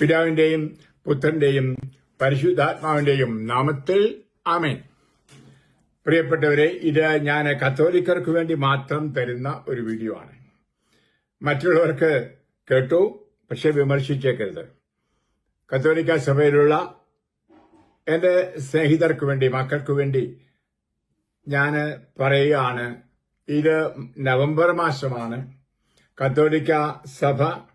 പിതാവിന്റെയും പുത്രന്റെയും പരിശുദ്ധാത്മാവിന്റെയും നാമത്തിൽ ആമേൻ. പ്രിയപ്പെട്ടവരെ ഇത് ഞാൻ കത്തോലിക്കർക്ക് വേണ്ടി മാത്രം തരുന്ന ഒരു വീഡിയോ ആണ്. മറ്റുള്ളവർക്ക് കേട്ടു പക്ഷെ വിമർശിച്ചേക്കരുത്. കത്തോലിക്ക സഭയിലുള്ള എന്റെ സ്നേഹിതർക്ക് വേണ്ടി മക്കൾക്ക് വേണ്ടി ഞാൻ പറയുകയാണ്. ഇത് നവംബർ മാസമാണ്. കത്തോലിക്ക സഭ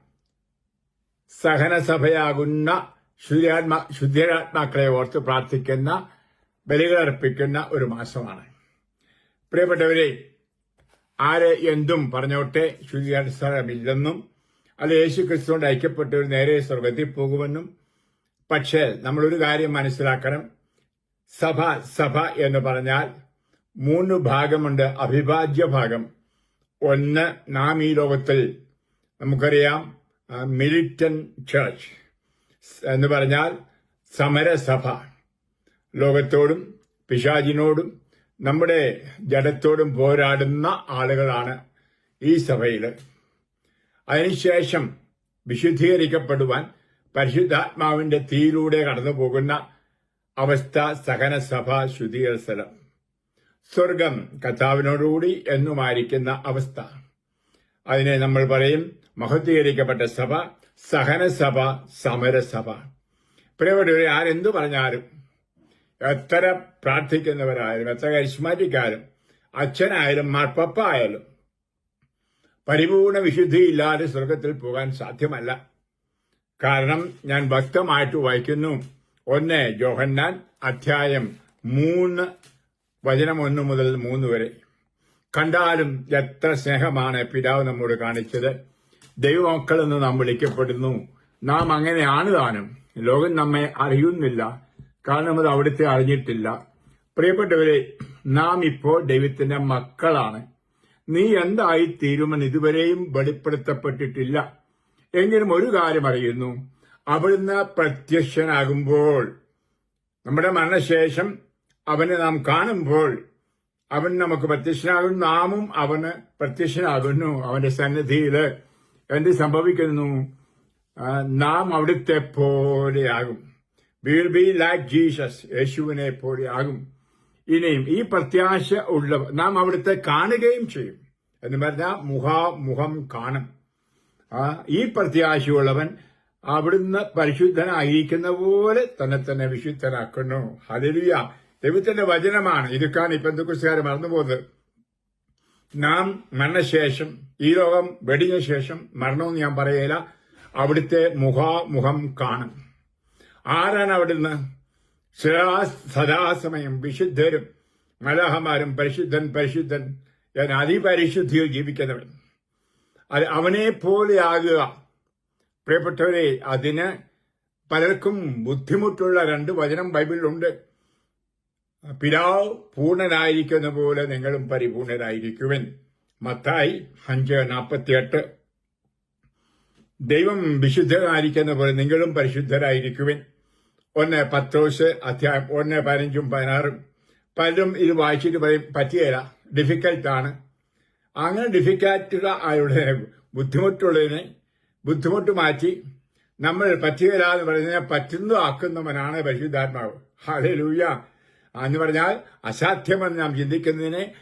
സഹനസഭയാകുന്ന ശുദ്ധാത്മാ ശുദ്ധിരാത്മാക്കളെ ഓർത്ത് പ്രാർത്ഥിക്കുന്ന ബലികളർപ്പിക്കുന്ന ഒരു മാസമാണ്. പ്രിയപ്പെട്ടവരെ ആര് എന്തും പറഞ്ഞോട്ടെ ശുദ്ധീകരണമില്ലെന്നും അല്ല യേശു ക്രിസ്തുകൊണ്ട് ഐക്യപ്പെട്ടവർ നേരെ സ്വർഗത്തിൽ പോകുമെന്നും പക്ഷേ നമ്മളൊരു കാര്യം മനസ്സിലാക്കണം. സഭ സഭ എന്ന് പറഞ്ഞാൽ മൂന്ന് ഭാഗമുണ്ട്. അവിഭാജ്യ ഭാഗം. ഒന്ന് നാം ഈ ലോകത്തിൽ നമുക്കറിയാം. മിലിറ്റൻ ചർച്ച് എന്ന് പറഞ്ഞാൽ സമരസഭ. ലോകത്തോടും പിശാചിനോടും നമ്മുടെ ജഡത്തോടും പോരാടുന്ന ആളുകളാണ് ഈ സഭയിൽ അതിനുശേഷം വിശുദ്ധീകരിക്കപ്പെടുവാൻ പരിശുദ്ധാത്മാവിന്റെ തീയിലൂടെ കടന്നു പോകുന്ന അവസ്ഥ സഹനസഭ ശുദ്ധീകരണ സ്വർഗം കർത്താവിനോടുകൂടി എന്നുമായിരിക്കുന്ന അവസ്ഥ. അതിനെ നമ്മൾ പറയും മഹത്വീകരിക്കപ്പെട്ട സഭ സഹനസഭ സമരസഭ. പ്രിയപ്പെട്ടവരെ ആരെന്തു പറഞ്ഞാലും എത്ര പ്രാർത്ഥിക്കുന്നവരായാലും എത്ര കരിസ്മാറ്റിക്കാരും അച്ഛനായാലും മാർപ്പപ്പ ആയാലും പരിപൂർണ വിശുദ്ധിയില്ലാതെ സ്വർഗത്തിൽ പോകാൻ സാധ്യമല്ല. കാരണം ഞാൻ വ്യക്തമായിട്ട് വായിക്കുന്നു. ഒന്ന് ജോഹന്നാൻ അധ്യായം മൂന്ന് വചനം ഒന്ന് മുതൽ മൂന്ന് വരെ. കണ്ടാലും എത്ര സ്നേഹമാണ് പിതാവ് നമ്മോട് കാണിച്ചത്. ദൈവമക്കളെന്ന് നാം വിളിക്കപ്പെടുന്നു. നാം അങ്ങനെയാണ് താനും. ലോകം നമ്മെ അറിയുന്നില്ല. കാരണം അത് അവിടുത്തെ അറിഞ്ഞിട്ടില്ല. പ്രിയപ്പെട്ടവരെ നാം ഇപ്പോൾ ദൈവത്തിന്റെ മക്കളാണ്. നീ എന്തായി തീരുമെന്ന് ഇതുവരെയും വെളിപ്പെടുത്തപ്പെട്ടിട്ടില്ല. എങ്കിലും ഒരു കാര്യം അറിയുന്നു. അവിടുന്ന് പ്രത്യക്ഷനാകുമ്പോൾ നമ്മുടെ മരണശേഷം അവനെ നാം കാണുമ്പോൾ അവൻ നമുക്ക് പ്രത്യക്ഷനാകുന്നു നാമും അവന് പ്രത്യക്ഷനാകുന്നു അവന്റെ സന്നിധിയിൽ എന്ത് സംഭവിക്കുന്നു? നാം അവിടുത്തെ പോലെയാകും വിൽ ബി ലൈക്ക് ജീസസ് യേശുവിനെ പോലെയാകും ഇനിയും ഈ പ്രത്യാശ ഉള്ള നാം അവിടുത്തെ കാണുകയും ചെയ്യും. എന്ന് പറഞ്ഞാൽ മുഖാമുഖം കാണും. ഈ പ്രത്യാശയുള്ളവൻ അവിടുന്ന് പരിശുദ്ധനായിരിക്കുന്ന പോലെ തന്നെ തന്നെ വിശുദ്ധനാക്കുന്നു. ഹലരിയ ദൈവത്തിന്റെ വചനമാണ്. ഇതൊക്കെയാണ് ഇപ്പൊ എന്തൊക്കെ മറന്നുപോകുന്നത്. നാം മരണശേഷം ഈ ലോകം വെടിഞ്ഞ ശേഷം മരണമെന്ന് ഞാൻ പറയില്ല അവിടുത്തെ മുഖാമുഖം കാണും. ആരാണ് അവിടുന്ന്? സദാ- സദാസമയം വിശുദ്ധരും മലഹമാരും പരിശുദ്ധൻ പരിശുദ്ധൻ ഞാൻ അതിപരിശുദ്ധിയിൽ ജീവിക്കുന്നവൻ. അത് അവനെ പോലെയാകുക. പ്രിയപ്പെട്ടവരെ അതിന് പലർക്കും ബുദ്ധിമുട്ടുള്ള രണ്ട് വചനം ബൈബിളിലുണ്ട്. പിതാവ് പൂർണനായിരിക്കുന്ന പോലെ നിങ്ങളും പരിപൂർണരായിരിക്കുവൻ. മത്തായി അഞ്ച് നാൽപ്പത്തിയെട്ട് ദൈവം വിശുദ്ധനായിരിക്കുന്ന പോലെ നിങ്ങളും പരിശുദ്ധരായിരിക്കുവൻ. ഒന്ന് പത്രോസ് അധ്യായം ഒന്ന് പതിനഞ്ചും പതിനാറും. പലരും ഇത് വായിച്ചിട്ട് പറയും പറ്റിയല്ല ഡിഫിക്കൽട്ടാണ് അങ്ങനെ ഡിഫിക്കൽട്ടുള്ള ആളുടെ ബുദ്ധിമുട്ടുള്ളതിനെ ബുദ്ധിമുട്ട് മാറ്റി നമ്മൾ പറ്റുകയില്ല എന്ന് പറയുന്നതിനെ പറ്റുന്നതാക്കുന്നവനാണ് പരിശുദ്ധാത്മാവ്. ഹാലേ ലൂയ എന്ന് പറഞ്ഞാൽ അസാധ്യമെന്ന് നാം ചിന്തിക്കുന്നതിനെ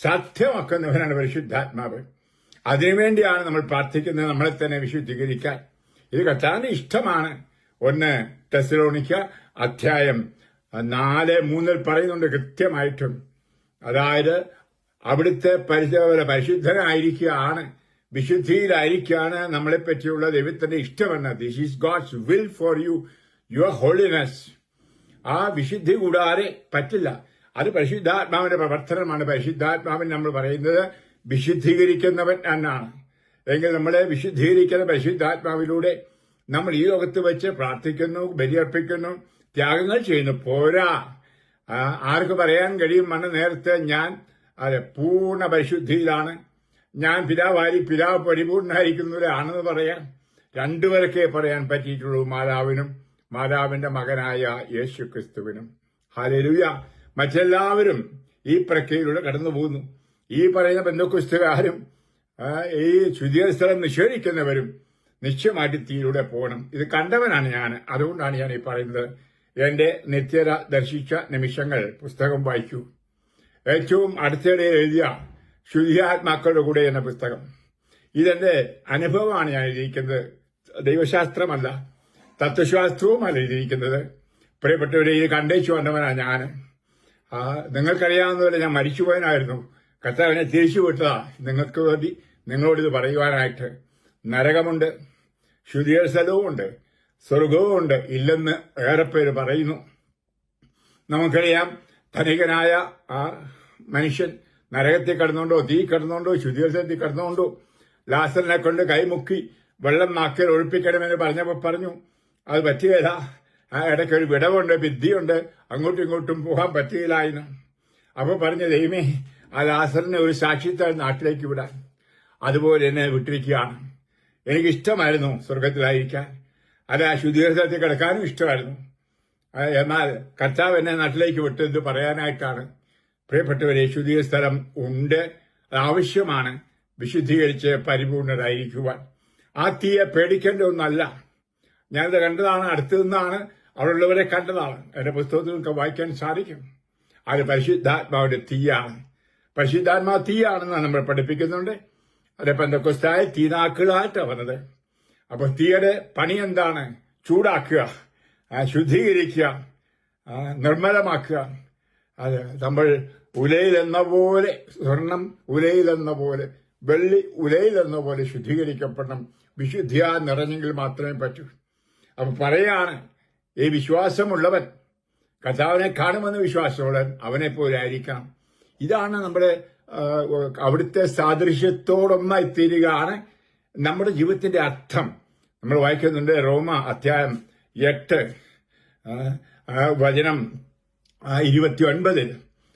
സാധ്യമാക്കുന്നവനാണ് പരിശുദ്ധാത്മാവ്. അതിനുവേണ്ടിയാണ് നമ്മൾ പ്രാർത്ഥിക്കുന്നത് നമ്മളെ തന്നെ വിശുദ്ധീകരിക്കാൻ. ഇത് കർത്താവിന്റെ ഇഷ്ടമാണ്. ഒന്ന് ടെസ്ലോണിക്ക അധ്യായം നാല് മൂന്നിൽ പറയുന്നുണ്ട് കൃത്യമായിട്ടും. അതായത് അവിടുത്തെ പരിശോധന പരിശുദ്ധനായിരിക്കുകയാണ് വിശുദ്ധിയിലായിരിക്കുകയാണ് നമ്മളെ പറ്റിയുള്ള ദൈവത്തിന്റെ ഇഷ്ടമെന്ന് this is God's will for you your holiness ആ വിശുദ്ധി കൂടാതെ പറ്റില്ല. അത് പരിശുദ്ധാത്മാവിന്റെ പ്രവർത്തനമാണ്. പരിശുദ്ധാത്മാവിൻ നമ്മൾ പറയുന്നത് വിശുദ്ധീകരിക്കുന്നവൻ എന്നാണ്. എങ്കിൽ നമ്മളെ വിശുദ്ധീകരിക്കുന്ന പരിശുദ്ധാത്മാവിലൂടെ നമ്മൾ ഈ ലോകത്ത് വെച്ച് പ്രാർത്ഥിക്കുന്നു ബലിയർപ്പിക്കുന്നു ത്യാഗങ്ങൾ ചെയ്യുന്നു. പോരാ. ആർക്ക് പറയാൻ കഴിയും? മണ്ണ് നേരത്തെ ഞാൻ അതെ പൂർണ പരിശുദ്ധിയിലാണ്. ഞാൻ പിതാവായി പിതാവ് പരിപൂർണായിരിക്കുന്നവരാണെന്ന് പറയാൻ രണ്ടുപേർക്കേ പറയാൻ പറ്റിയിട്ടുള്ളൂ മാതാവിനും. മാതാവിന്റെ മകനായ യേശു ക്രിസ്തുവിനും ഹാലലുയ മറ്റെല്ലാവരും ഈ പ്രക്രിയയിലൂടെ കടന്നു പോകുന്നു ഈ പറയുന്ന ബന്ധുക്രിസ്തുകാരും ഈ ശുദ്ധീകരണ സ്ഥലം നിഷേധിക്കുന്നവരും നിശ്ചയമായിട്ട് തീയിലൂടെ പോകണം. ഇത് കണ്ടവനാണ് ഞാൻ. അതുകൊണ്ടാണ് ഞാൻ ഈ പറയുന്നത്. എന്റെ നിത്യത ദർശിച്ച നിമിഷങ്ങൾ പുസ്തകം വായിച്ചു ഏറ്റവും അടുത്തിടെ എഴുതിയ ശുചിയാത്മാക്കളുടെ കൂടെ എന്ന പുസ്തകം. ഇതെന്റെ അനുഭവമാണ് ഞാൻ എഴുതിയിരിക്കുന്നത്. ദൈവശാസ്ത്രമല്ല. തത്വശാസ്ത്രവുമല്ല ഇരിക്കുന്നത് പ്രിയപ്പെട്ടവരെ ഇത് കണ്ടേച്ചു വന്നവനാണ് ഞാൻ ആ നിങ്ങൾക്കറിയാവുന്നതുപോലെ ഞാൻ മരിച്ചുപോയനായിരുന്നു കർത്താവിനെ തിരിച്ചു വിട്ടതാ. നിങ്ങൾക്ക് വേണ്ടി നിങ്ങളോടിത് പറയുവാനായിട്ട് നരകമുണ്ട് ശുദ്ധീകര സ്ഥലവുമുണ്ട് സ്വർഗവുമുണ്ട് ഇല്ലെന്ന് ഏറെ പേര് പറയുന്നു. നമുക്കറിയാം ധനികനായ ആ മനുഷ്യൻ നരകത്തിൽ കിടന്നുകൊണ്ടോ തീ കിടന്നുകൊണ്ടോ ശുദ്ധീകരണത്തിൽ കിടന്നുകൊണ്ടോ ലാസറിനെ കൊണ്ട് കൈമുക്കി വെള്ളം നാക്കിൽ ഒഴിപ്പിക്കണമെന്ന് പറഞ്ഞപ്പോൾ പറഞ്ഞു അത് പറ്റുകയില്ല ആ ഇടയ്ക്ക് ഒരു വിടവുണ്ട് ഭിത്തിയുണ്ട്. അങ്ങോട്ടും ഇങ്ങോട്ടും പോകാൻ പറ്റുകയില്ലായിരുന്നു അപ്പോൾ പറഞ്ഞ ദൈവമേ ആ ലാസറിനെ ഒരു സാക്ഷിത്തെ നാട്ടിലേക്ക് വിടാൻ. അതുപോലെ എന്നെ വിട്ടിരിക്കുകയാണ്. എനിക്കിഷ്ടമായിരുന്നു സ്വർഗത്തിലായിരിക്കാൻ. അത് ആ ശുദ്ധീകരണത്തിൽ കിടക്കാനും ഇഷ്ടമായിരുന്നു. എന്നാൽ കർത്താവ് എന്നെ നാട്ടിലേക്ക് വിട്ടത് പറയാനായിട്ടാണ്. പ്രിയപ്പെട്ടവരെ ശുദ്ധീക സ്ഥലം ഉണ്ട്. അത് ആവശ്യമാണ് വിശുദ്ധീകരിച്ച് പരിപൂർണരായിരിക്കുവാൻ. ആ തീയെ പേടിക്കേണ്ട ഒന്നല്ല ഞാനത് കണ്ടതാണ് അടുത്തു നിന്നാണ് അവിടെയുള്ളവരെ കണ്ടതാണ്. എന്റെ പുസ്തകത്തിൽ നിങ്ങൾക്ക് വായിക്കാൻ സാധിക്കും. അത് പരിശുദ്ധാത്മാവിന്റെ തീയാണ്. പരിശുദ്ധാത്മാ തീയാണെന്നാണ് നമ്മൾ പഠിപ്പിക്കുന്നുണ്ട്. അതിപ്പോ എന്റെ കൊസ്തായ തീനാക്കുകളായിട്ടാണ് വന്നത്. അപ്പൊ തീയുടെ പണി എന്താണ്? ചൂടാക്കുക ശുദ്ധീകരിക്കുക നിർമ്മലമാക്കുക. അത് നമ്മൾ ഉലയിലെന്ന പോലെ സ്വർണം ഉലയിലെന്ന പോലെ വെള്ളി ഉലയിലെന്ന പോലെ ശുദ്ധീകരിക്കപ്പെടണം. വിശുദ്ധിയാ നിറഞ്ഞെങ്കിൽ മാത്രമേ പറ്റൂ. അപ്പൊ പറയാണ് ഈ വിശ്വാസമുള്ളവൻ കർത്താവിനെ കാണുമെന്ന് വിശ്വാസമുള്ളവൻ അവനെ പോലെ ആയിരിക്കണം ഇതാണ് നമ്മുടെ അവിടുത്തെ സാദൃശ്യത്തോടൊന്നായി തീരുകയാണ് നമ്മുടെ ജീവിതത്തിന്റെ അർത്ഥം. നമ്മൾ വായിക്കുന്നുണ്ട് റോമ അധ്യായം എട്ട് വചനം ഇരുപത്തി ഒൻപതിൽ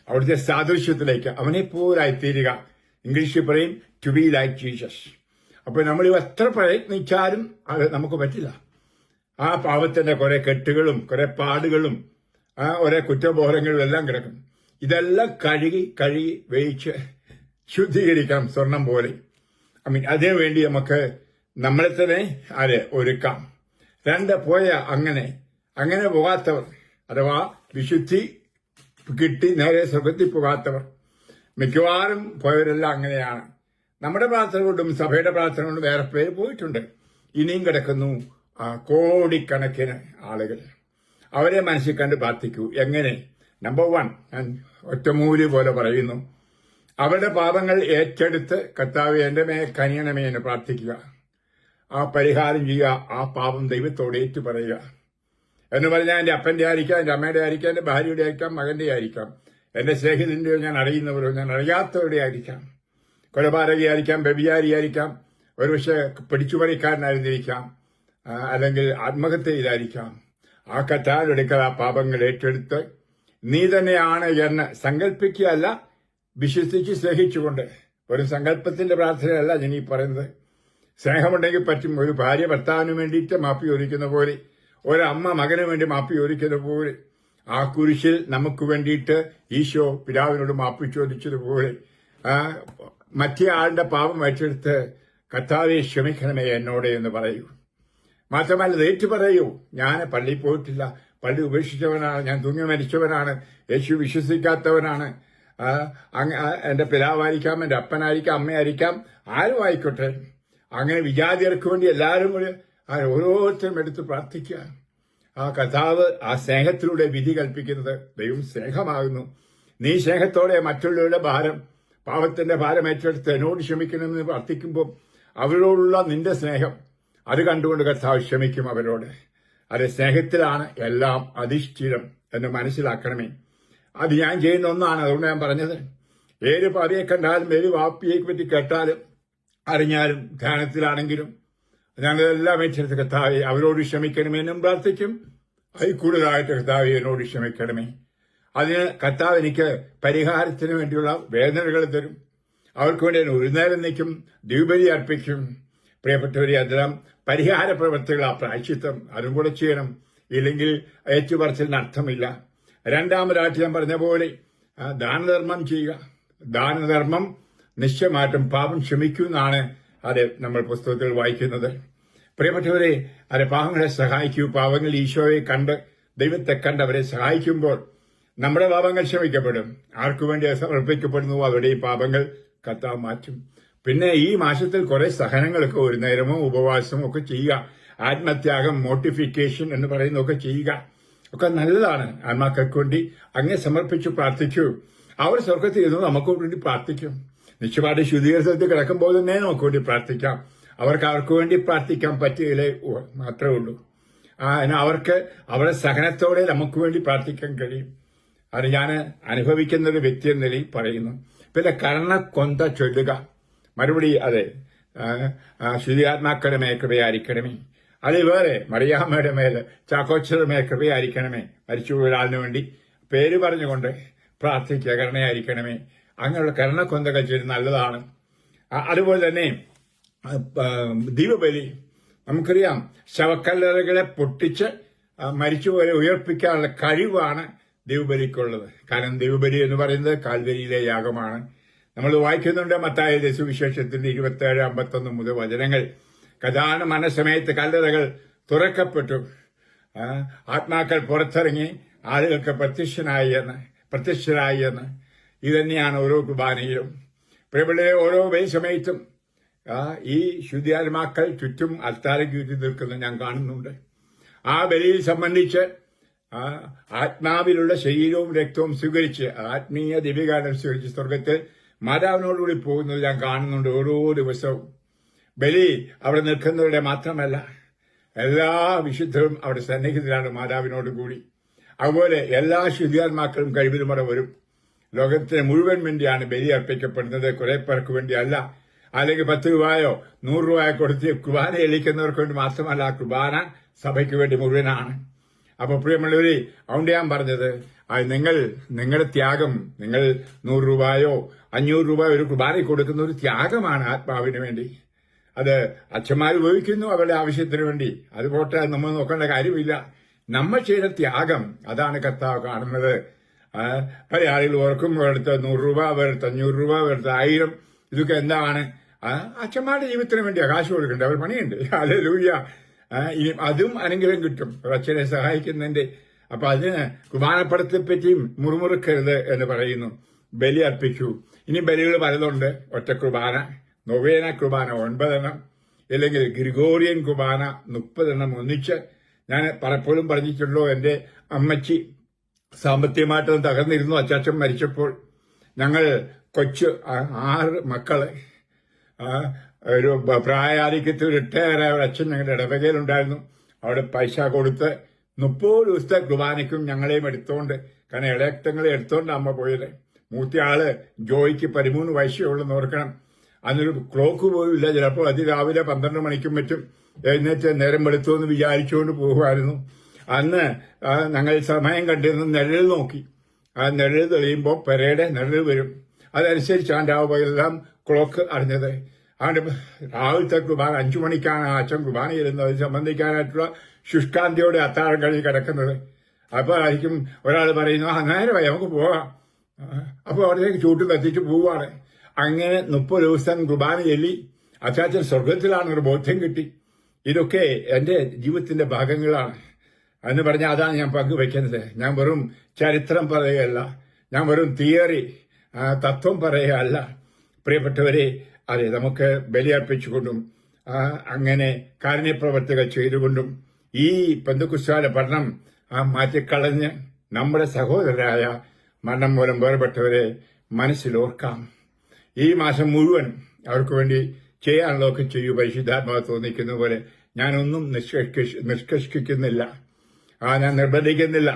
അവിടുത്തെ സാദൃശ്യത്തിലേക്ക് അവനെ പോലായി തീരുക. ഇംഗ്ലീഷിൽ പറയും ടു ബി ലൈക്ക് ജീസസ് അപ്പൊ നമ്മൾ എത്ര പ്രയത്നിച്ചാലും അത് നമുക്ക് പറ്റില്ല. ആ പാവത്തിന്റെ കുറെ കെട്ടുകളും കുറെ പാടുകളും ആ ഒരേ കുറ്റബോധങ്ങളും എല്ലാം കിടക്കും. ഇതെല്ലാം കഴുകി കഴുകി വേയിച്ച് ശുദ്ധീകരിക്കാം സ്വർണം പോലെ. ഐ മീൻ അതിനു വേണ്ടി നമുക്ക് നമ്മളെ തന്നെ അതെ ഒരുക്കാം. രണ്ട് പോയ അങ്ങനെ അങ്ങനെ പോകാത്തവർ അഥവാ വിശുദ്ധി കിട്ടി നേരെ സ്വർഗത്തിൽ പോകാത്തവർ മിക്കവാറും പോയവരെല്ലാം അങ്ങനെയാണ്. നമ്മുടെ പ്രാർത്ഥന കൊണ്ടും സഭയുടെ പ്രാർത്ഥന കൊണ്ടും വേറെ പേര് പോയിട്ടുണ്ട്. ഇനിയും കിടക്കുന്നു കോടിക്കണക്കിന് ആളുകൾ അവരെ മനസ്സിൽ കണ്ട് പ്രാർത്ഥിക്കൂ. എങ്ങനെ? നമ്പർ വൺ ഞാൻ ഒറ്റമൂലി പോലെ പറയുന്നു. അവരുടെ പാപങ്ങൾ ഏറ്റെടുത്ത് കർത്താവ് എന്റെ മേ കനിയണമേ എന്ന് പ്രാർത്ഥിക്കുക. ആ പരിഹാരം ചെയ്യുക. ആ പാപം ദൈവത്തോട് ഏറ്റു പറയുക എന്ന് പറഞ്ഞാൽ എന്റെ അപ്പന്റെ ആയിരിക്കാം എന്റെ അമ്മയുടെ ആയിരിക്കാം എന്റെ ഭാര്യയുടെ ആയിരിക്കാം മകന്റെ ആയിരിക്കാം. എന്റെ സ്നേഹിതന്റെയോ ഞാൻ അറിയുന്നവരോ ഞാൻ അറിയാത്തവരുടെ ആയിരിക്കാം. കൊലപാതകയായിരിക്കാം വ്യഭിചാരിയായിരിക്കാം ഒരുപക്ഷെ പിടിച്ചുപറിക്കാരനായിരുന്നിരിക്കാം. അല്ലെങ്കിൽ ആത്മഹത്യയിലായിരിക്കാം. ആ കഥാലെടുക്കുക ആ പാപങ്ങൾ ഏറ്റെടുത്ത് നീ തന്നെയാണ് എന്ന് സങ്കല്പിക്കുകയല്ല വിശ്വസിച്ച് സ്നേഹിച്ചുകൊണ്ട്. ഒരു സങ്കല്പത്തിന്റെ പ്രാർത്ഥനയല്ല ഞാൻ ഈ പറയുന്നത്. സ്നേഹമുണ്ടെങ്കിൽ പറ്റും ഒരു ഭാര്യ ഭർത്താവിന് വേണ്ടിയിട്ട് മാപ്പി ഒരുക്കുന്ന പോലെ ഒരമ്മ മകന് വേണ്ടി മാപ്പി ഒരുക്കുന്ന പോലെ. ആ കുരിശിൽ നമുക്ക് വേണ്ടിയിട്ട് ഈശോ പിതാവിനോട് മാപ്പി ചോദിച്ചതുപോലെ മറ്റേ ആളുടെ പാപം ഏറ്റെടുത്ത് കർത്താവെ ക്ഷമിക്കണമേ എന്നോട് എന്ന് പറയൂ. മാത്രമല്ല ഏറ്റു പറയൂ ഞാൻ പള്ളിയിൽ പോയിട്ടില്ല. പള്ളി ഉപേക്ഷിച്ചവനാണ് ഞാൻ തൂങ്ങി മരിച്ചവനാണ് യേശു വിശ്വസിക്കാത്തവനാണ്. എന്റെ പിതാവായിരിക്കാം എന്റെ അപ്പനായിരിക്കാം അമ്മയായിരിക്കാം ആരും ആയിക്കോട്ടെ. അങ്ങനെ വിജാതിയർക്ക് വേണ്ടി എല്ലാവരും കൂടി ഓരോരുത്തരും എടുത്ത് പ്രാർത്ഥിക്കുക. ആ കഥാവ് ആ സ്നേഹത്തിലൂടെ വിധി കൽപ്പിക്കുന്നത് ദൈവം സ്നേഹമാകുന്നു. നീ സ്നേഹത്തോടെ മറ്റുള്ളവരുടെ ഭാരം പാവത്തിന്റെ ഭാരം ഏറ്റെടുത്ത് എന്നോട് ക്ഷമിക്കണമെന്ന് പ്രാർത്ഥിക്കുമ്പോൾ അവരോടുള്ള നിന്റെ സ്നേഹം അത് കണ്ടുകൊണ്ട് കർത്താവ് ക്ഷമിക്കും അവരോട്. അത് സ്നേഹത്തിലാണ് എല്ലാം അധിഷ്ഠിതം എന്ന് മനസ്സിലാക്കണമേ. അത് ഞാൻ ചെയ്യുന്ന ഒന്നാണ് അതുകൊണ്ട് ഞാൻ പറഞ്ഞത്. ഏത് പതിയെ കണ്ടാലും ഏത് വാപ്പിയെ പറ്റി കേട്ടാലും അറിഞ്ഞാലും ധ്യാനത്തിലാണെങ്കിലും ഞങ്ങളെല്ലാം ഏറ്റെടുത്ത് കർത്താവെ അവരോട് ക്ഷമിക്കണമെന്നും പ്രാർത്ഥിക്കും. അതിൽ കൂടുതലായിട്ട് കർത്താവെ എന്നോട് ക്ഷമിക്കണമേ. അതിന് കർത്താവ് എനിക്ക് പരിഹാരത്തിന് വേണ്ടിയുള്ള വേദനകൾ തരും. അവർക്ക് വേണ്ടി ഒരു നേരം നിൽക്കും ദ്വീപലി അർപ്പിക്കും. പ്രിയപ്പെട്ടവരെ അതെല്ലാം പരിഹാര പ്രവർത്തികൾ ആ പ്രായച്ചിത്തം അതും കൂടെ ചെയ്യണം. ഇല്ലെങ്കിൽ ഏറ്റുപറച്ചിലിന് അർത്ഥമില്ല. രണ്ടാമതായിട്ട് ഞാൻ പറഞ്ഞ പോലെ ദാനധർമ്മം ചെയ്യുക. ദാനധർമ്മം നിശ്ചയമായിട്ടും പാപം ക്ഷമിക്കുമെന്നാണ് അത് നമ്മൾ പുസ്തകത്തിൽ വായിക്കുന്നത്. പ്രിയപ്പെട്ടവരെ അത് പാവങ്ങളെ സഹായിക്കൂ. പാവങ്ങൾ ഈശോയെ കണ്ട് ദൈവത്തെ കണ്ട് അവരെ സഹായിക്കുമ്പോൾ നമ്മുടെ പാപങ്ങൾ ക്ഷമിക്കപ്പെടും. ആർക്കു വേണ്ടി സമർപ്പിക്കപ്പെടുന്നു അവരുടെ പാപങ്ങൾ കത്താൻ മാറ്റും. പിന്നെ ഈ മാസത്തിൽ കുറെ സഹനങ്ങളൊക്കെ ഒരു നേരമോ ഉപവാസമോ ഒക്കെ ചെയ്യുക. ആത്മത്യാഗം മോട്ടിഫിക്കേഷൻ എന്ന് പറയുന്നതൊക്കെ ചെയ്യുക. ഒക്കെ നല്ലതാണ് ആത്മാക്കൾക്ക് വേണ്ടി അങ്ങനെ സമർപ്പിച്ച് പ്രാർത്ഥിച്ചു. അവർ സ്വർഗത്തിൽ ഇരുന്ന് നമുക്ക് വേണ്ടി പ്രാർത്ഥിക്കും. നിശ്ചയമായിട്ട് ശുദ്ധീകരണത്തിൽ കിടക്കുമ്പോൾ തന്നെ നമുക്ക് വേണ്ടി പ്രാർത്ഥിക്കാം. അവർക്ക് അവർക്ക് വേണ്ടി പ്രാർത്ഥിക്കാൻ പറ്റിയില്ലേ മാത്രമേ ഉള്ളൂ. ആ അവർക്ക് അവരുടെ സഹനത്തോടെ നമുക്ക് വേണ്ടി പ്രാർത്ഥിക്കാൻ കഴിയും. അത് ഞാൻ അനുഭവിക്കുന്ന ഒരു വ്യക്തി എന്ന നിലയിൽ പറയുന്നു. പിന്നെ കർണ കൊന്ത ചൊല്ലുക. മറുപടി അതെ. ശുദ്ധിയാത്മാക്കളുടെ മേൽ കൃപയായിരിക്കണമേ. അതിൽ വേറെ മറിയാമ്മയുടെ മേൽ ചാക്കോച്ചയുടെ മേൽ കൃപയായിരിക്കണമേ. മരിച്ചു ഒരാളിന് വേണ്ടി പേര് പറഞ്ഞുകൊണ്ട് പ്രാർത്ഥിക്കുക കരുണയായിരിക്കണമേ. അങ്ങനെയുള്ള കരുണക്കൊന്തകൾ ചെയ്ത് നല്ലതാണ്. അതുപോലെ തന്നെ ദീപബലി നമുക്കറിയാം ശവക്കല്ലറകളെ പൊട്ടിച്ച് മരിച്ചുപോലെ ഉയർപ്പിക്കാനുള്ള കഴിവാണ് ദീപബലിക്കുള്ളത്. കാരണം ദീപബലി എന്ന് പറയുന്നത് കാൽവരിയിലെ യാഗമാണ്. നമ്മൾ വായിക്കുന്നുണ്ട് മത്തായ സുവിശേഷത്തിന്റെ ഇരുപത്തേഴ് അമ്പത്തൊന്ന് മുതൽ വചനങ്ങൾ. കഥാണ് മനസ്സമയത്ത് കല്ലറകൾ തുറക്കപ്പെട്ടു. ആത്മാക്കൾ പുറത്തിറങ്ങി ആളുകൾക്ക് പ്രത്യക്ഷനായി എന്ന് പ്രത്യക്ഷരായി എന്ന്. ഇതന്നെയാണ് ഓരോ കുർബാനയിലും. പ്രിയപ്പെട്ടവരെ ഓരോ വയസ്സമയത്തും ഈ ശുദ്ധിയാത്മാക്കൾ ചുറ്റും അൽത്താരം ചുറ്റി നിൽക്കുന്നത് ഞാൻ കാണുന്നുണ്ട്. ആ ബലിയിൽ സംബന്ധിച്ച് ആത്മാവിലുള്ള ശരീരവും രക്തവും സ്വീകരിച്ച് ആത്മീയ ദിവ്യകാലം സ്വീകരിച്ച് സ്വർഗത്തിൽ മാതാവിനോടുകൂടി പോകുന്നത് ഞാൻ കാണുന്നുണ്ട് ഓരോ ദിവസവും. ബലി അവിടെ നിൽക്കുന്നവരുടെ മാത്രമല്ല എല്ലാ വിശുദ്ധരും അവിടെ സന്നിഹിതരാണ് മാതാവിനോട് കൂടി. അതുപോലെ എല്ലാ ശുദ്ധിയാത്മാക്കളും കഴിവിലും അവിടെ വരും. ലോകത്തിന് മുഴുവൻ വേണ്ടിയാണ് ബലി അർപ്പിക്കപ്പെടുന്നത്. കുറെ പേർക്ക് വേണ്ടിയല്ല. അല്ലെങ്കിൽ പത്ത് രൂപയോ നൂറ് രൂപയോ കൊടുത്ത് കുർബാന എളിക്കുന്നവർക്ക് വേണ്ടി മാത്രമല്ല കുർബാന സഭയ്ക്ക് വേണ്ടി മുഴുവനാണ്. അപ്പൊ പ്രിയമുള്ളവരെ അതുകൊണ്ട് ഞാൻ പറഞ്ഞത് നിങ്ങൾ നിങ്ങളുടെ ത്യാഗം നിങ്ങൾ നൂറ് രൂപയോ അഞ്ഞൂറ് രൂപയോ ഒരു കുർബാനയ്ക്ക് കൊടുക്കുന്ന ഒരു ത്യാഗമാണ് ആത്മാവിന് വേണ്ടി. അത് അച്ഛന്മാർ ഉപയോഗിക്കുന്നു അവരുടെ ആവശ്യത്തിന് വേണ്ടി. അത് പോട്ടെ നമ്മൾ നോക്കേണ്ട കാര്യമില്ല. നമ്മൾ ചെയ്ത ത്യാഗം അതാണ് കർത്താവ് കാണുന്നത്. പല ആളുകൾ ഓർക്കും ഒരിടത്ത് നൂറ് രൂപ ഒരിടത്ത് അഞ്ഞൂറ് രൂപ ഒരിടത്ത് ആയിരം. ഇതൊക്കെ എന്താണ്? അച്ഛന്മാരുടെ ജീവിതത്തിന് വേണ്ടി കാശ് കൊടുക്കണ്ടേ അവർ പണിയുണ്ട്. അല്ലെ ലൂയ്യ ഇനി അതും അനുഗ്രഹം കിട്ടും. അച്ഛനെ സഹായിക്കുന്നതിന്റെ. അപ്പൊ അതിന് കുമാരപ്പടത്തെ പറ്റിയും മുറുമുറുക്കരുത് എന്ന് പറയുന്നു. ബലി അർപ്പിക്കൂ. ഇനി ബലികൾ പലതുണ്ട്. ഒറ്റ കുർബാന നൊവേന കുർബാന ഒൻപതെണ്ണം അല്ലെങ്കിൽ ഗ്രിഗോറിയൻ കുർബാന മുപ്പതെണ്ണം ഒന്നിച്ച്. ഞാൻ പലപ്പോഴും പറഞ്ഞിട്ടുള്ളൂ എന്റെ അമ്മച്ചി സാമ്പത്തികമായിട്ടും തകർന്നിരുന്നു അച്ചാച്ചൻ മരിച്ചപ്പോൾ. ഞങ്ങൾ കൊച്ചു ആറ് മക്കൾ ഒരു പ്രായാധിക്യത്തിൽ റിട്ടയറായ ഒരു അച്ഛൻ ഞങ്ങളുടെ ഇടവകയിലുണ്ടായിരുന്നു. അവിടെ പൈസ കൊടുത്ത് മുപ്പത് ദിവസത്തെ കുർബാനയ്ക്കും ഞങ്ങളെയും എടുത്തോണ്ട് കാരണം ഇളയക്തങ്ങളെ എടുത്തോണ്ട് അമ്മ പോയത് മൂത്തയാൾ ജോയിക്ക് പതിമൂന്ന് വയസ്സേ ഉള്ളൂ ഓർക്കണം. അന്നൊരു ക്ലോക്ക് പോയില്ല ചിലപ്പോൾ അതിരാവിലെ പന്ത്രണ്ട് മണിക്കും മറ്റും എഴുന്നേറ്റ് നേരം വെളുത്തു എന്ന് വിചാരിച്ചുകൊണ്ട് പോകുമായിരുന്നു. അന്ന് ഞങ്ങൾ സമയം കണ്ടിരുന്ന് നിഴൽ നോക്കി. ആ നിഴൽ തെളിയുമ്പോൾ പെരയുടെ നിഴൽ വരും. അതനുസരിച്ചാണ് രാവുമെല്ലാം ക്ലോക്ക് അറിഞ്ഞത്. അതുകൊണ്ട് രാവിലത്തെ കുർബാന അഞ്ചു മണിക്കാണ് അച്ഛൻ കുർബാന ഇരുന്നത്. സംബന്ധിക്കാനായിട്ടുള്ള ശുഷ്കാന്തിയോടെ അത്താഴം കഴിഞ്ഞ് കിടക്കുന്നത്. അപ്പോൾ ആയിരിക്കും ഒരാൾ പറയുന്നു അങ്ങനെ നേരമായി നമുക്ക് പോകാം. അപ്പോൾ അവിടത്തേക്ക് ചൂട്ടും കത്തിച്ച് പോവാണ്. അങ്ങനെ മുപ്പത് ദിവസം കുർബാന ചൊല്ലി. അച്ചാച്ചൻ സ്വർഗത്തിലാണ് ഒരു ബോധ്യം കിട്ടി. ഇതൊക്കെ എന്റെ ജീവിതത്തിന്റെ ഭാഗങ്ങളാണ്. എന്ന് പറഞ്ഞാൽ അതാണ് ഞാൻ പങ്കുവെക്കുന്നത്. ഞാൻ വെറും ചരിത്രം പറയുകയല്ല. ഞാൻ വെറും തിയറി തത്വം പറയുകയല്ല. പ്രിയപ്പെട്ടവരെ അതെ നമുക്ക് ബലിയർപ്പിച്ചുകൊണ്ടും അങ്ങനെ കാരുണ്യപ്രവർത്തികൾ ചെയ്തുകൊണ്ടും ഈ പെന്തുകുശാല ആ മാറ്റിക്കളഞ്ഞ് നമ്മുടെ സഹോദരരായ മരണം മൂലം വേർപെട്ടവരെ മനസ്സിലോർക്കാം ഈ മാസം മുഴുവൻ അവർക്ക് വേണ്ടി ചെയ്യാനുള്ളതൊക്കെ ചെയ്യൂ പരിശുദ്ധാത്മാവ് തോന്നിക്കുന്ന പോലെ ഞാനൊന്നും നിഷ്കർഷിക്കുന്നില്ല. ആ ഞാൻ നിർബന്ധിക്കുന്നില്ല.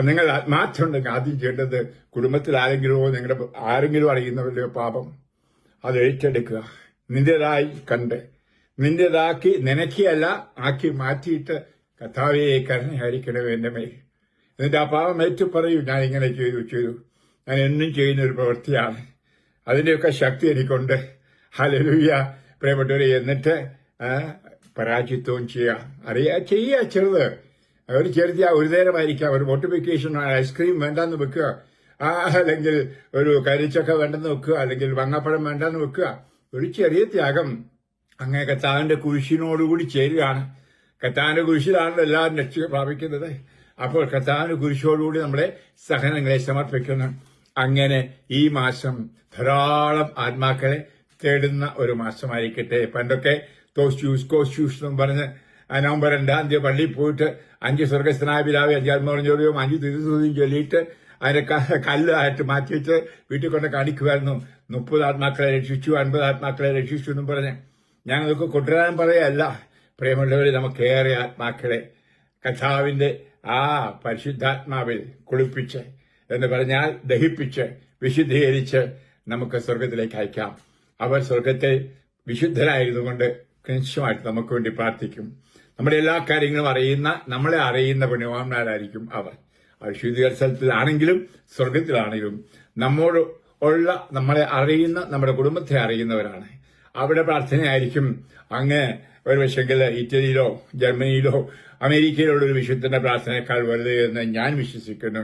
നിങ്ങൾ ആത്മാർത്ഥമുണ്ടെങ്കിൽ ആദ്യം ചെയ്യേണ്ടത് കുടുംബത്തിൽ ആരെങ്കിലുമോ നിങ്ങളുടെ ആരെങ്കിലും അറിയുന്നവരുടെയോ പാപം. അത് ഏറ്റെടുക്കുക നിന്റേതായി കണ്ട്. നിന്റേതാക്കി നിനക്കിയല്ല ആക്കി മാറ്റിയിട്ട് കഥാവേ കരുണയായിരിക്കണമേ എന്റെ മേൽ. എന്നിട്ട് ആ പാവം ഏറ്റു പറയൂ. ഞാൻ ഇങ്ങനെ ചെയ്തു ചെയ്തു. ഞാൻ എന്നും ചെയ്യുന്ന ഒരു പ്രവൃത്തിയാണ്. അതിന്റെയൊക്കെ ശക്തി എനിക്കുണ്ട്. ഹലലുയ്യ പ്രിയപ്പെട്ടവരെ എന്നിട്ട് പരാജിത്വം ചെയ്യുക അറിയാ ചെയ്യുക ചെറുത്. ഒരു ചെറുതിയാ ഒരു നേരമായിരിക്കാം. ഒരു മോട്ടിഫിക്കേഷൻ ഐസ്ക്രീം വേണ്ടാന്ന് വെക്കുക. ആ അല്ലെങ്കിൽ ഒരു കരിച്ചക്ക വേണ്ടെന്ന് വെക്കുക അല്ലെങ്കിൽ വങ്ങപ്പഴം വേണ്ടെന്ന് വെക്കുക. ഒരു ചെറിയ ത്യാഗം. അങ്ങനെ കത്താവിന്റെ കുരിശിനോടുകൂടി ചേരുകയാണ്. കത്താവിന്റെ കുരിശിലാണല്ലോ എല്ലാവരും രക്ഷ പ്രാപിക്കുന്നത്. അപ്പോൾ കത്താവിന്റെ കുരിശോടുകൂടി നമ്മളെ സഹനങ്ങളെ സമർപ്പിക്കുന്നു. അങ്ങനെ ഈ മാസം ധാരാളം ആത്മാക്കളെ തേടുന്ന ഒരു മാസമായിരിക്കട്ടെ. പണ്ടൊക്കെ തോസ്റ്റ്യൂസ് കോസ്റ്റ്യൂസ് എന്നും പറഞ്ഞ് നവംബർ രണ്ടാം തീയതി പള്ളിയിൽ പോയിട്ട് അഞ്ച് സ്വർഗസ്ഥനായ പിതാവ് അഞ്ചാത്മാവും ചൊല്ലിയും അഞ്ച് തിരുസൂതിയും ചൊല്ലിയിട്ട് അതിന്റെ ക- കല്ലായിട്ട് മാറ്റി വെച്ച് വീട്ടിൽ കൊണ്ട് കാണിക്കുമായിരുന്നു. മുപ്പത് ആത്മാക്കളെ രക്ഷിച്ചു അൻപത് ആത്മാക്കളെ രക്ഷിച്ചു എന്നും പറഞ്ഞ്. ഞങ്ങൾക്ക് കൊണ്ടുവരാൻ പറയല്ല പ്രിയമുള്ളവരെ നമുക്കേറെ ആത്മാക്കളെ കഥാവിന്റെ ആ പരിശുദ്ധാത്മാവിൽ കുളിപ്പിച്ച് എന്ന് പറഞ്ഞാൽ ദഹിപ്പിച്ച് വിശുദ്ധീകരിച്ച് നമുക്ക് സ്വർഗത്തിലേക്ക് അയക്കാം. അവർ സ്വർഗത്തെ വിശുദ്ധരായിരുന്നുകൊണ്ട് കൃത്യമായിട്ട് നമുക്ക് വേണ്ടി പ്രാർത്ഥിക്കും. നമ്മുടെ എല്ലാ കാര്യങ്ങളും അറിയുന്ന നമ്മളെ അറിയുന്ന പുണ്യവാന്മാരായിരിക്കും അവർ. സ്ഥലത്തിലാണെങ്കിലും സ്വർഗത്തിലാണെങ്കിലും നമ്മോട് ഉള്ള നമ്മളെ അറിയുന്ന നമ്മുടെ കുടുംബത്തെ അറിയുന്നവരാണ്. അവിടെ പ്രാർത്ഥനയായിരിക്കും. അങ്ങ് ഒരു പക്ഷെങ്കിൽ ഇറ്റലിയിലോ ജർമ്മനിയിലോ അമേരിക്കയിലോ ഉള്ള ഒരു വിശുദ്ധന്റെ പ്രാർത്ഥനയേക്കാൾ വലുത് എന്ന് ഞാൻ വിശ്വസിക്കുന്നു.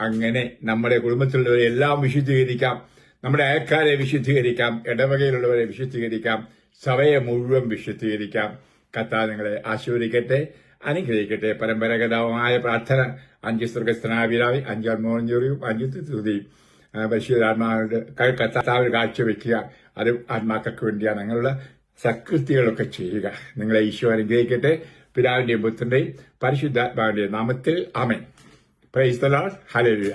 അങ്ങനെ നമ്മുടെ കുടുംബത്തിലുള്ളവരെ എല്ലാം വിശുദ്ധീകരിക്കാം. നമ്മുടെ അയക്കാരെ വിശുദ്ധീകരിക്കാം. ഇടവകയിലുള്ളവരെ വിശുദ്ധീകരിക്കാം. സഭയെ മുഴുവൻ വിശുദ്ധീകരിക്കാം. കത്താ നിങ്ങളെ ആശീർവദിക്കട്ടെ അനുഗ്രഹിക്കട്ടെ. പരമ്പരാഗതമായ പ്രാർത്ഥന അഞ്ച് സ്വർഗസ്ഥനാവിരായി അഞ്ച് മോഹഞ്ചൂറിയും അഞ്ച് തുതിയും ബഷീരാത്മാവിന്റെ കത്താവിൽ കാഴ്ചവെക്കുക അത് ആത്മാക്കൾക്ക് വേണ്ടിയാണ്. അങ്ങനെയുള്ള സകൃത്യങ്ങളൊക്കെ ചെയ്യുക. നിങ്ങളെ ഈശോ അനുഗ്രഹിക്കട്ടെ. പിതാവിന്റെയും പുത്രന്റെയും പരിശുദ്ധാത്മാവിന്റെയും നാമത്തിൽ. ആമേൻ. Praise the Lord hallelujah